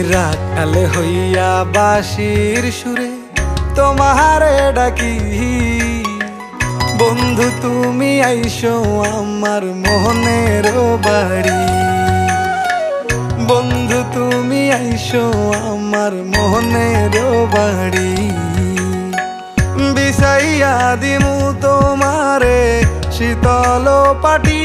রাখালে হইয়া বাসির সুরে তোমারে ডাকি। বন্ধু, তুমি আইসো আমার মোহনের বাড়ি। বন্ধু, তুমি আইসো আমার মোহনের বাড়ি। বিষাইয়া দিমু তোমারে শীতল পাটি।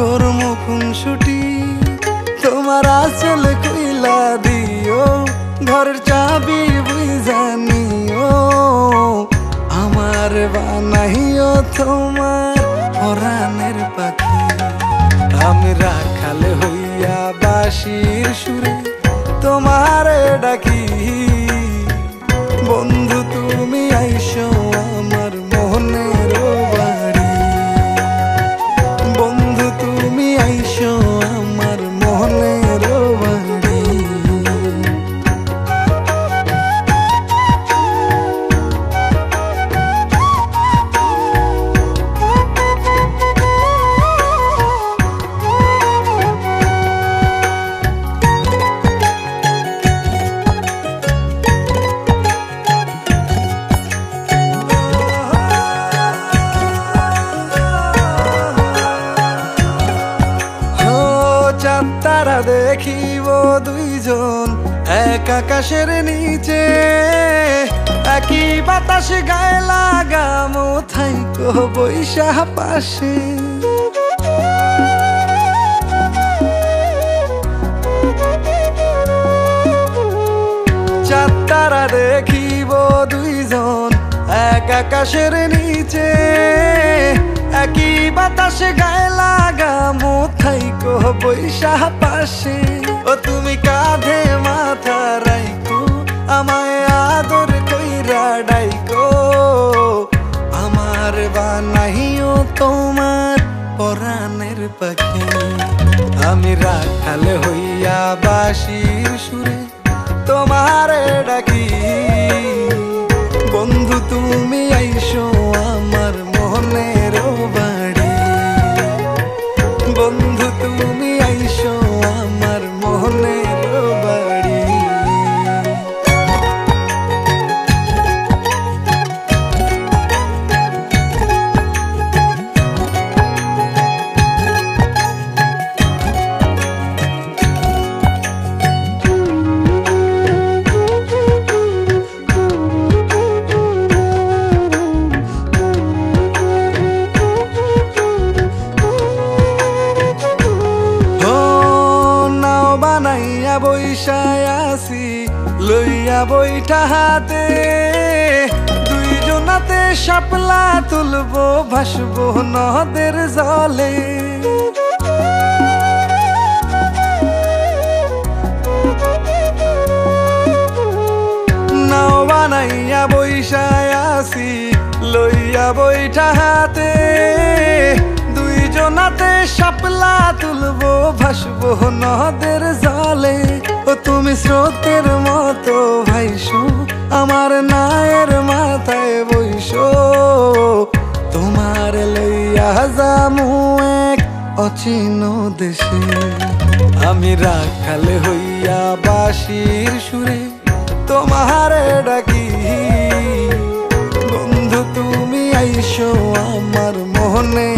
করমু খুনসুটি তোমার আসল কইলা দিও, ঘরের চাবি বুঝানিও আমার বানাইও তোমার পরাণের পাখি। আমি রাখাল হইয়া বাসির সুরে তোমার ডাকি। বন্ধু তুমি আকাশের নিচে, একই বাতাস গায়ে লাগামো থাইকো বৈশাখ পাশে তারা দেখিব দুইজন, এক আকাশের নিচে, একই বাতাসে গায়ে লাগা মোথাইকো বৈশাখ পাশে ও তুমি কাঁধে আদর কইরা ডাইকো। আমার বা বানাইও তোমার পরাণের পাখি। আমি রাখাল হইয়া বাসি সুরে তোমার ডাকি। বন্ধু, তুমি আইসো আমার বইটা হাতে। দুইজনাতে শাপলা তুলবো, ভাসবো নদের জলে। নাও বানাইয়া বৈশায় আসি, লইয়া বইটা হাতে। কান্নাতে সাপলা তুলবো, ভাসব নদের জালে। ও তুমি স্রোতের মতো ভাইসো, আমার নায়ের মাথায় বইসো। তোমার লইয়া যামু এক অচিন দেশে। আমি রাখালে হইয়া বাসির সুরে তোমার ডাকি। বন্ধু তুমি আইসো আমার মনে